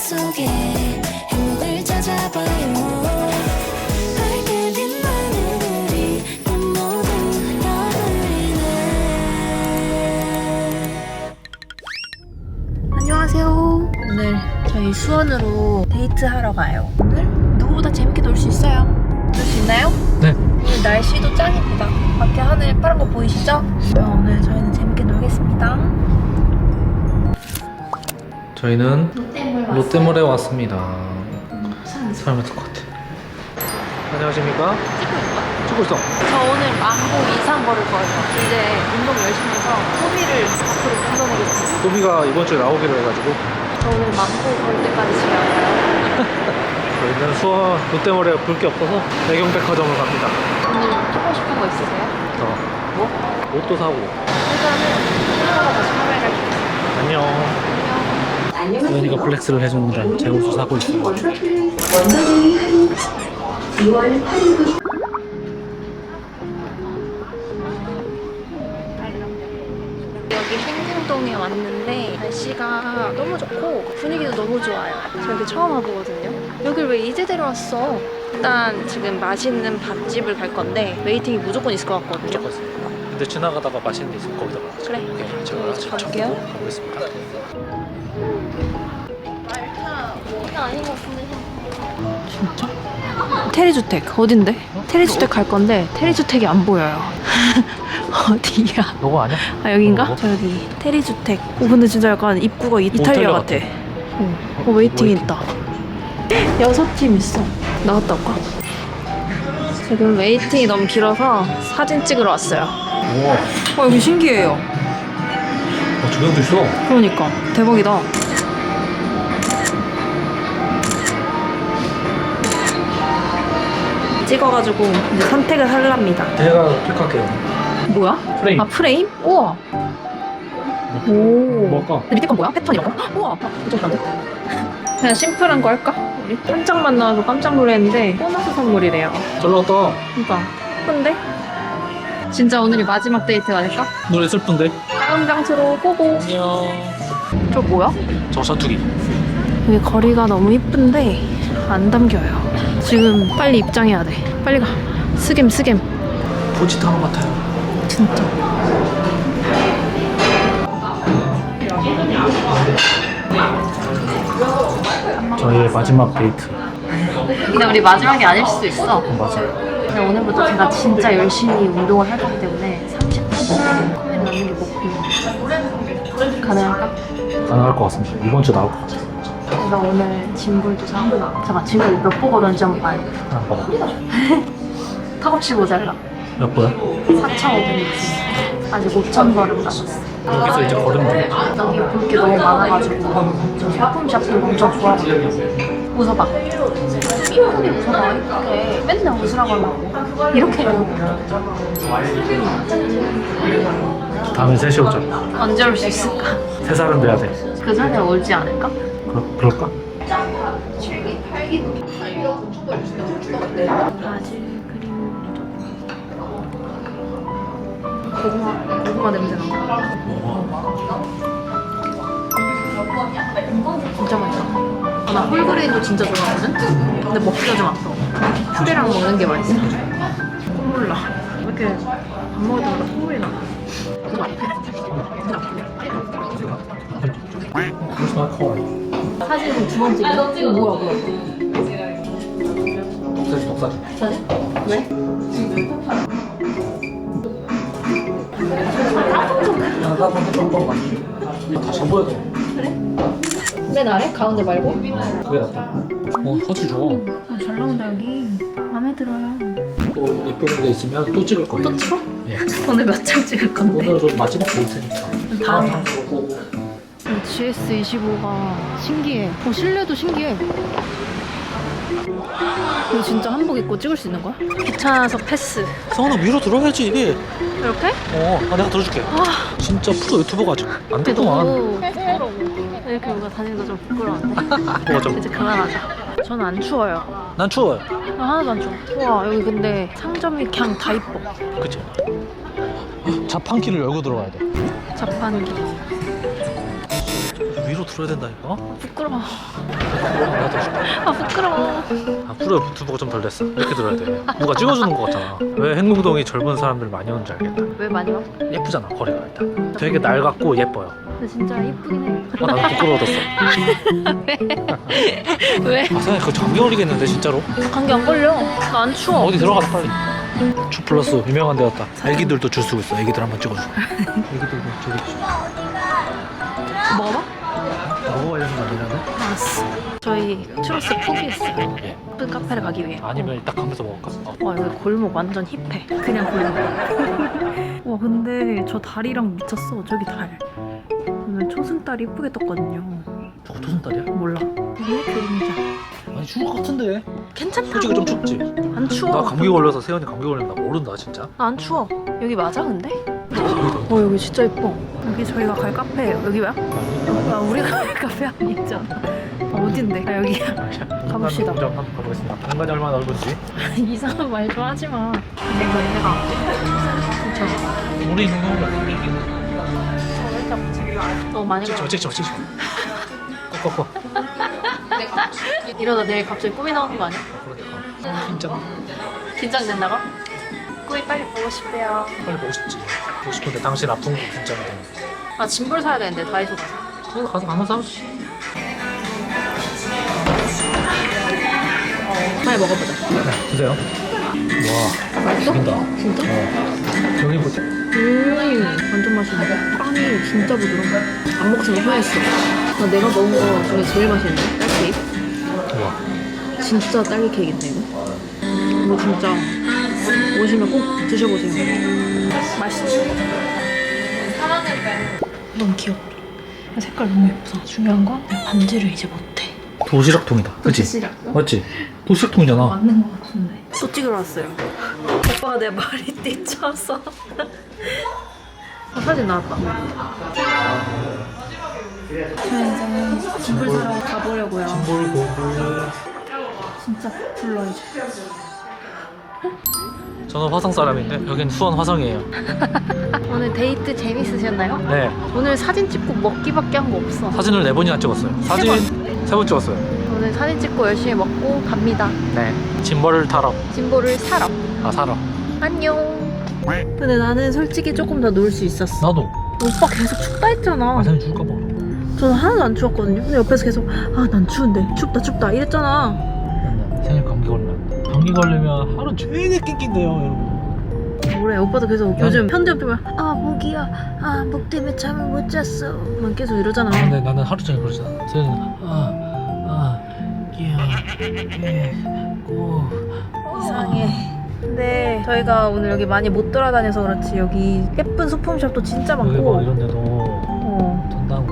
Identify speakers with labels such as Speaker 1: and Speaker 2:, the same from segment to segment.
Speaker 1: 속에 행복을 찾아봐요 우리 그 모두
Speaker 2: 안녕하세요. 오늘 저희 수원으로 데이트하러 가요. 오늘 누구보다 재밌게 놀 수 있어요. 놀 수 있나요?
Speaker 3: 네.
Speaker 2: 오늘 날씨도 짱입니다. 밖에 하늘 파란 거 보이시죠? 자, 오늘 저희는 재밌게 놀겠습니다.
Speaker 3: 저희는
Speaker 2: 롯데몰
Speaker 3: 롯데몰에 왔습니다.
Speaker 2: 사람 있어.
Speaker 3: 사람 많을 것 같아. 안녕하십니까? 찍고 있어.
Speaker 2: 저 오늘 망고 이상 걸을 거예요. 이제 운동 열심히 해서 소비를 앞으로 끊어내겠습니다.
Speaker 3: 또비가 이번 주에 나오기로 해가지고
Speaker 2: 저 오늘 망고 걸 때까지 지나요.
Speaker 3: 저희는 수원 롯데몰에 볼 게 없어서 대경백화점을 갑니다.
Speaker 2: 오늘 하고 싶은 거 있으세요?
Speaker 3: 어,
Speaker 2: 뭐?
Speaker 3: 옷도 사고.
Speaker 2: 일단은 끝나고 다시 카메라 켜겠습니다.
Speaker 3: 안녕. 소연이가 플렉스를 해줍니다. 제 옷을 사고 있어요.
Speaker 2: 여기 행궁동에 왔는데 날씨가 너무 좋고 분위기도 너무 좋아요. 저 여기 처음 와보거든요. 여길 왜 이제 데려왔어? 일단 지금 맛있는 밥집을 갈 건데 웨이팅이 무조건 있을 것 같거든요.
Speaker 3: 근데 지나가다가 맛있는 데 있으면 거기다 가.
Speaker 2: 그래.
Speaker 3: 네, 제가. 보고 가보겠습니다.
Speaker 2: 아닌 것 같은데. 진짜? 테리주택 어딘데? 테리주택 갈 건데 테리주택이 안 보여요. 어디야?
Speaker 3: 너거 아니야?
Speaker 2: 아 여긴가?
Speaker 3: 어.
Speaker 2: 저 여기 테리주택. 오 근데 진짜 약간 입구가 이, 이탈리아
Speaker 3: 이탈리아
Speaker 2: 같아. 어, 어 웨이팅
Speaker 3: 웨이팅.
Speaker 2: 있다. 여섯 팀 있어. 나갔다 올까? 지금 웨이팅이 너무 길어서 사진 찍으러 왔어요.
Speaker 3: 우와,
Speaker 2: 어 여기 신기해요.
Speaker 3: 어, 조명도 있어.
Speaker 2: 그러니까 대박이다. 찍어가지고 이제 선택을 하랍니다.
Speaker 3: 제가 픽할게요.
Speaker 2: 뭐야?
Speaker 3: 프레임.
Speaker 2: 아 프레임? 우와. 오.
Speaker 3: 뭐할까?
Speaker 2: 밑에 건 뭐야? 패턴 이런 거? 우와. 좀 난데? 그냥 심플한 거 할까? 우리 한 장만 나와서 깜짝 놀랐는데 보너스 선물이래요.
Speaker 3: 잘 나왔다.
Speaker 2: 그러니까 예쁜데? 진짜 오늘이 마지막 데이트가 아닐까?
Speaker 3: 노래 슬픈데?
Speaker 2: 다음 장소로 고고.
Speaker 3: 안녕.
Speaker 2: 저 뭐야?
Speaker 3: 저 사투리.
Speaker 2: 여기 거리가 너무 이쁜데 안 담겨요. 지금 빨리 입장해야 돼. 빨리 가. 스겜 스겜.
Speaker 3: 보지타운 같아요.
Speaker 2: 진짜.
Speaker 3: 저희의 마지막 데이트.
Speaker 2: 근데 우리 마지막이 아닐 수도 있어.
Speaker 3: 맞아요.
Speaker 2: 근데 오늘부터 제가 진짜 열심히 운동을 할 거기 때문에 30분 코에 넣는 게 목표. 가능할까?
Speaker 3: 가능할 것 같습니다. 이번 주 나올 것 같아요.
Speaker 2: 제가 오늘 짐볼도 사고 잠깐 짐볼 몇보 걷었는지 한번 봐요.
Speaker 3: 아, 봐봐.
Speaker 2: 턱없이 모자라.
Speaker 3: 몇 번야?
Speaker 2: 4,500보. 아직 5,000 걸음 남았어.
Speaker 3: 여기서 이제 걸으면 돼.
Speaker 2: 여기 볼게 너무 많아가지고 저 샤품 샤품 엄청 좋아하거든요. 웃어봐. 이쁘게 웃어봐. 이쁘게. 맨날 웃으라고 하려고. 이렇게.
Speaker 3: 다음에 셋이 오자.
Speaker 2: 언제 올 수 있을까?
Speaker 3: 세 살은 돼야 돼.
Speaker 2: 그 전에 올지 않을까?
Speaker 3: 그러, 그럴까?
Speaker 2: 고구마 고구마 냄새 나. 진짜 맛있다. 아, 나 홀그레인도 진짜 좋아하거든. 근데 먹기가 좀 아까워. 푸레랑 먹는 게 맛있어. 콧물 나. 왜 이렇게 밥 먹을 때마다 콧물이 나? 사진 두 번째 이거 뭐야 뭐야?
Speaker 3: 독사지, 독사지.
Speaker 2: 사진? 왜?
Speaker 3: 다시 보여야 돼.
Speaker 2: 맨 아래? 가운데 말고?
Speaker 3: 그게 낫다. 어, 사진 좋아.
Speaker 2: 아, 잘 나온다 여기. 마음에 들어요.
Speaker 3: 또 예쁜 게 있으면 또 찍을 거예요.
Speaker 2: 또 찍어?
Speaker 3: 예.
Speaker 2: 오늘 몇 장 찍을 건데?
Speaker 3: 오늘은 마지막 데이트니까.
Speaker 2: 다음
Speaker 3: 장 보고.
Speaker 2: GS25가 신기해. 어, 실내도 신기해. 이거 진짜 한복 입고 찍을 수 있는 거야? 귀찮아서 패스.
Speaker 3: 성원아 위로 들어야지 이게.
Speaker 2: 이렇게?
Speaker 3: 어, 아, 내가 들어줄게.
Speaker 2: 아,
Speaker 3: 진짜 프로 유튜버가 안
Speaker 2: 부끄러워. 이렇게 뭔가 다니는 거 좀 부끄러운데?
Speaker 3: 뭐가 좀.
Speaker 2: 이제 그만하자. 저는 안 추워요.
Speaker 3: 난 추워요.
Speaker 2: 아, 하나도 안 추워. 와, 여기 근데 상점이 그냥 다 이뻐.
Speaker 3: 그치? 자판기를 열고 들어가야 돼.
Speaker 2: 자판기.
Speaker 3: 위로 들어야 된다니까?
Speaker 2: 부끄러워.
Speaker 3: 나도
Speaker 2: 아 부끄러워.
Speaker 3: 앞으로 유튜브가 좀 덜 됐어 이렇게 들어야 돼 누가 찍어주는 거 같잖아 왜 행궁동이 젊은 사람들 많이 오는지 알겠다
Speaker 2: 왜 많이 와?
Speaker 3: 예쁘잖아 거리가 일단 되게 낡았고 예뻐요
Speaker 2: 근데 진짜 이쁘긴 해.
Speaker 3: 아 나도 부끄러워졌어
Speaker 2: 왜?
Speaker 3: 아 선생님 그거 감기 걸리겠는데 진짜로?
Speaker 2: 감기 안 걸려. 나 안 추워.
Speaker 3: 어디 들어가자 빨리 추 플러스 유명한 데 왔다 애기들도 줄 쓰고 있어 애기들 한번 찍어줘 애기들도 저기
Speaker 2: 먹어봐.
Speaker 3: 먹어보려는 거 아니라네?
Speaker 2: 알았어. 저희 추러스 포기했어요.
Speaker 3: 예.
Speaker 2: 예쁜 카페를 가기 위해.
Speaker 3: 아니면 딱 하면서 먹을까? 어.
Speaker 2: 와 여기 골목 완전 힙해. 그냥 골목. 와 근데 저 달이랑 미쳤어. 저기 달. 오늘 초승달 이쁘게 떴거든요.
Speaker 3: 저거 무슨 딸이야?
Speaker 2: 몰라. 이게 그림자.
Speaker 3: 아니 추울 것 같은데
Speaker 2: 괜찮다.
Speaker 3: 솔직히 좀 춥지?
Speaker 2: 안 추워.
Speaker 3: 나 감기 걸려서 세연이 감기 걸린다 모른다 진짜
Speaker 2: 나안 추워. 여기 맞아 근데? 어 여기 진짜 예뻐. 여기 저희가 갈 카페예요. 여기야? 아 우리가 갈 카페 아니잖아. 아, 어딘데? 아 여기야. 가봅시다.
Speaker 3: 공장 한번 가보겠습니다 공간이 얼마나 넓은지
Speaker 2: 이상한 말 좀 하지 마. 내가 내가. 그쵸.
Speaker 3: 우리 있는 거
Speaker 2: 너무 많이 가.
Speaker 3: 찍지 마 꺼꺼꺼
Speaker 2: 이러다 내일 갑자기 꿈이 나오는 거 아니야?
Speaker 3: 그러니까 진짜
Speaker 2: 긴장된다고? 꿈이 빨리 보고 싶대요.
Speaker 3: 빨리 보고 싶지 보고 싶은데 당신 아픈 거 긴장이 되는
Speaker 2: 아 짐볼 사야 되는데 다이소 가서.
Speaker 3: 거기 가서 한번 사오지
Speaker 2: 빨리 먹어보자.
Speaker 3: 네 드세요 와
Speaker 2: 맛있어?
Speaker 3: 죽인다
Speaker 2: 진짜?
Speaker 3: 어 여기 보자
Speaker 2: 음 완전 맛있는데? 빵이 진짜 부드러워. 안 먹으면 후회했어. 나 내가 먹은 거 중에 제일 맛있는데? 딸기?
Speaker 3: 우와
Speaker 2: 진짜 딸기 케이크인데 이거? 이거 진짜 오시면 꼭 드셔보세요. 맛있지? 너무 귀엽다. 색깔 너무 예쁘다. 중요한 건 반지를 이제 못해.
Speaker 3: 도시락통이다 그치?
Speaker 2: 도시락?
Speaker 3: 맞지? 도시락통이잖아
Speaker 2: 맞는 것 같은데. 또 찍으러 왔어요. 오빠가 내 머리띠 쳐서. 어, 사진 나왔다. 저는 이제 짐을 사러 가보려고요. 진짜 불러 이제.
Speaker 3: 저는 화성 사람인데 여긴 수원 화성이에요
Speaker 2: 오늘 데이트 재밌으셨나요?
Speaker 3: 네
Speaker 2: 오늘 사진 찍고 먹기밖에 한 거 없어.
Speaker 3: 사진을 네 번이나 찍었어요 사진 세 번 찍었어요
Speaker 2: 오늘 사진 찍고 열심히 먹고 갑니다.
Speaker 3: 네 짐벌을 타러
Speaker 2: 짐볼을 사러.
Speaker 3: 아 사러
Speaker 2: 안녕. 근데 나는 솔직히 조금 더 놀 수 있었어.
Speaker 3: 나도
Speaker 2: 오빠 계속 춥다 했잖아.
Speaker 3: 아 선생님 줄까 봐
Speaker 2: 저는 하나도 안 추웠거든요. 근데 옆에서 계속 아 난 추운데 춥다 춥다 이랬잖아.
Speaker 3: 감기 걸리면 하루 종일 낑낑대요 여러분.
Speaker 2: 뭐래 오빠도 계속
Speaker 3: 난-
Speaker 2: 요즘 편집 보면 아 목이야. 아 목 때문에 잠을 못 잤어. 막 계속 이러잖아.
Speaker 3: 근데 나는 하루 종일 그러잖아. 세연이는 아아 끼야 끼고
Speaker 2: 이상해. 근데 저희가 오늘 여기 많이 못 돌아다녀서 그렇지. 여기 예쁜 소품샵도 진짜
Speaker 3: 여기 막
Speaker 2: 많고
Speaker 3: 이런 데도
Speaker 2: 어,
Speaker 3: 된다고.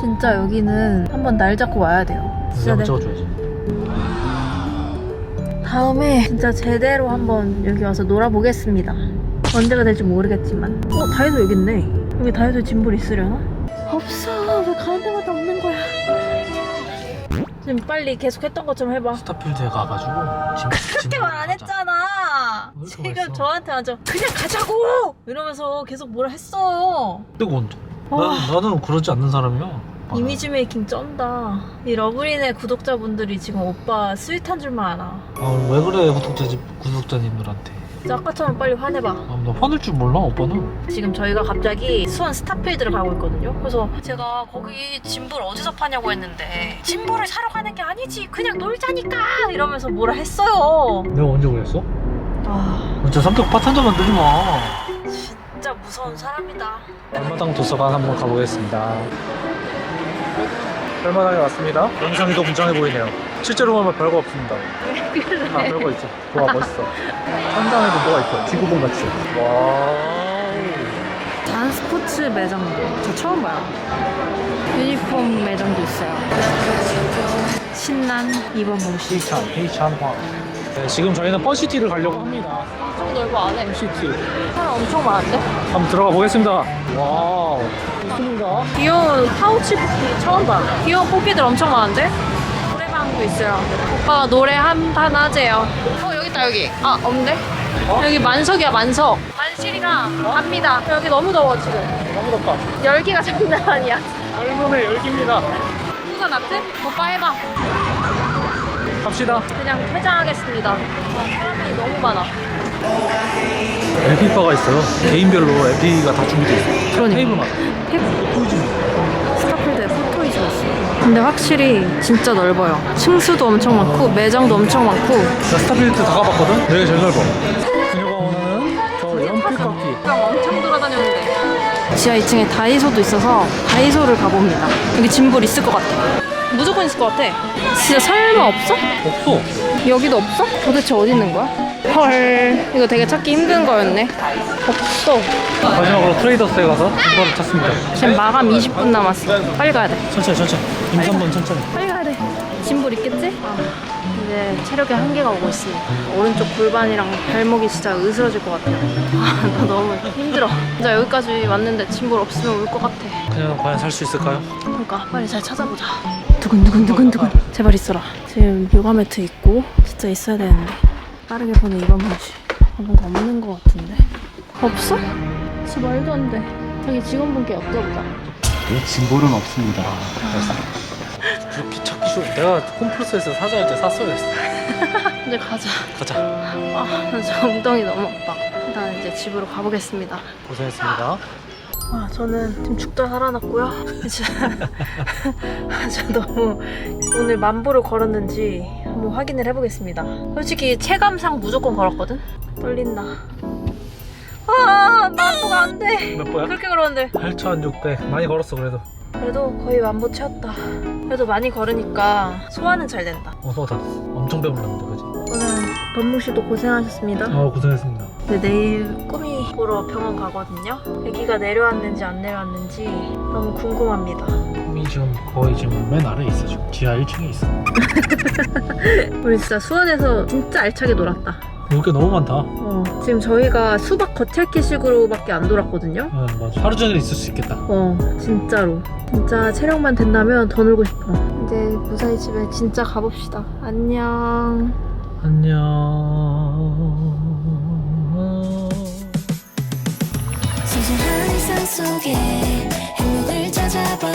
Speaker 2: 진짜 여기는 한번 날 잡고 와야 돼요. 진짜 내-
Speaker 3: 찍어줘야지
Speaker 2: 다음에 진짜 제대로 한번 여기 와서 놀아보겠습니다. 언제가 될지 모르겠지만. 어, 다이소 여기 있네. 여기 다이소 짐볼 있으려나? 없어. 왜 가는 데마다 없는 거야? 지금 빨리 계속 했던 것처럼 해봐.
Speaker 3: 스타필드에 가가지고 짐,
Speaker 2: 그렇게 말 안 했잖아.
Speaker 3: 왜 이렇게
Speaker 2: 지금
Speaker 3: 말했어?
Speaker 2: 저한테 완전 그냥 가자고! 이러면서 계속 뭐라 했어.
Speaker 3: 뜨거운데
Speaker 2: 아.
Speaker 3: 나, 나는 그러지 않는 사람이야
Speaker 2: 이미지 메이킹 쩐다. 이 러브린의 구독자분들이 지금 오빠 스윗한 줄만 알아.
Speaker 3: 아, 왜 그래 구독자 구독자님들한테
Speaker 2: 진짜 아까처럼 빨리 화내봐.
Speaker 3: 아, 나 화낼 줄 몰라 오빠는
Speaker 2: 지금 저희가 갑자기 수원 스타필드를 가고 있거든요. 그래서 제가 거기 짐볼 어디서 파냐고 했는데 짐볼을 사러 가는 게 아니지. 그냥 놀자니까 이러면서 뭐라 했어요.
Speaker 3: 내가 언제 그랬어?
Speaker 2: 아
Speaker 3: 진짜 성격 파탄자 만들지 마
Speaker 2: 진짜 무서운 사람이다.
Speaker 3: 별마당 도서관 한번 가보겠습니다 별마당에 왔습니다. 영상이 더 분장해 보이네요. 실제로 보면 별거 없습니다. 아 별거 있어 와 멋있어. 천장에도 뭐가 있어 지구본 같이. 와우
Speaker 2: 단 스포츠 매장도. 저 처음 봐요. 유니폼 매장도 있어요. 신난 이번 공식.
Speaker 3: 헤이찬 헤이찬화 네, 지금 저희는 펀시티를 가려고 합니다.
Speaker 2: 좀 넓어 안 해.
Speaker 3: 펀시티.
Speaker 2: 사람 엄청 많은데?
Speaker 3: 한번 들어가 보겠습니다. 와우 좋습니다
Speaker 2: 귀여운 파우치 뽑기 처음 봐. 귀여운 뽑기들 엄청 많은데? 노래방도 있어요. 오빠가 노래 한판 하재요. 어, 여기 있다, 여기. 아, 없네? 여기 만석이야, 만석. 화장실이랑 갑니다. 여기 너무 더워 지금.
Speaker 3: 너무 덥다.
Speaker 2: 열기가 장난 아니야.
Speaker 3: 할머니 열기입니다.
Speaker 2: 수선 아트? 오빠 해봐.
Speaker 3: 갑시다.
Speaker 2: 그냥 퇴장하겠습니다. 와, 사람이 너무 많아.
Speaker 3: LP바가 있어요. 개인별로 LP가 다 준비되어 있어요.
Speaker 2: 그러니까.
Speaker 3: 테이블마다.
Speaker 2: 스타필드에 있어. 근데 확실히 진짜 넓어요. 층수도 엄청 많고 매장도 엄청 많고
Speaker 3: 나 스타필드 다 가봤거든? 여기가 제일 넓어. 그녀가 원하는 저 연필 깎기.
Speaker 2: 엄청 돌아다녔는데 지하 2층에 다이소도 있어서 다이소를 가봅니다. 여기 짐볼 있을 것 같아. 무조건 있을 것 같아. 진짜 설마 없어?
Speaker 3: 없어.
Speaker 2: 여기도 없어? 도대체 어디 있는 거야? 헐 이거 되게 찾기 힘든 거였네. 없어.
Speaker 3: 마지막으로 트레이더스에 가서 이거를 찾습니다.
Speaker 2: 지금 마감 20분 남았어. 빨리 가야 돼.
Speaker 3: 천천히 천천히. 임산번 천천히.
Speaker 2: 빨리 가야 돼. 짐볼 있겠지? 아, 이제 체력의 한계가 오고 있습니다. 오른쪽 골반이랑 발목이 진짜 으스러질 것 같아요. 아, 나 너무 힘들어. 진짜 여기까지 왔는데 짐볼 없으면 울 것 같아.
Speaker 3: 그녀는 과연 살 수 있을까요?
Speaker 2: 그러니까 빨리 잘 찾아보자. 두근두근두근두근. 제발 있어라. 지금 요가 매트 있고 진짜 있어야 되는데 빠르게 보는 이번 아, 뭔가 없는 것 같은데. 없어? 진짜 말도 안 돼. 여기 직원분께 여쭤보자.
Speaker 4: 네, 짐볼은 없습니다.
Speaker 3: 그렇게 찾기 쉬워. 내가 홈플러스에서 사자 할때 샀어야 했어.
Speaker 2: 이제 가자.
Speaker 3: 가자.
Speaker 2: 아, 나 진짜 엉덩이 너무 아파. 일단 이제 집으로 가보겠습니다.
Speaker 3: 고생했습니다.
Speaker 2: 아, 저는 지금 죽다 살아났고요. 진짜, 아, 저 너무 오늘 만보를 걸었는지 한번 확인을 해보겠습니다. 솔직히 체감상 무조건 걸었거든? 떨린다. 아, 만보가 안 돼.
Speaker 3: 몇 보야?
Speaker 2: 그렇게 걸었는데.
Speaker 3: 8,600. 많이 걸었어 그래도.
Speaker 2: 그래도 거의 만보 채웠다. 그래도 많이 걸으니까 소화는 잘 된다.
Speaker 3: 어서 다 됐어. 엄청 배불렀는데 그지?
Speaker 2: 오늘 범무 씨도 고생하셨습니다.
Speaker 3: 어 고생했습니다.
Speaker 2: 네, 내일 꾸미 보러 병원 가거든요. 아기가 내려왔는지 안 내려왔는지 너무 궁금합니다.
Speaker 3: 꿈이 지금 거의 지금 맨 아래에 있어 지금. 지하 1층에 있어.
Speaker 2: 우리 진짜 수원에서 진짜 알차게 놀았다.
Speaker 3: 볼 게 너무 많다.
Speaker 2: 어, 지금 저희가 수박 겉핥기식으로밖에 안 돌았거든요.
Speaker 3: 응 맞아. 하루 종일 있을 수 있겠다.
Speaker 2: 어, 진짜로. 진짜 체력만 된다면 더 놀고 싶어. 이제 무사히 집에 진짜 가봅시다. 안녕.
Speaker 3: 안녕.
Speaker 1: 소소한 일상 속에 행복을 찾아봐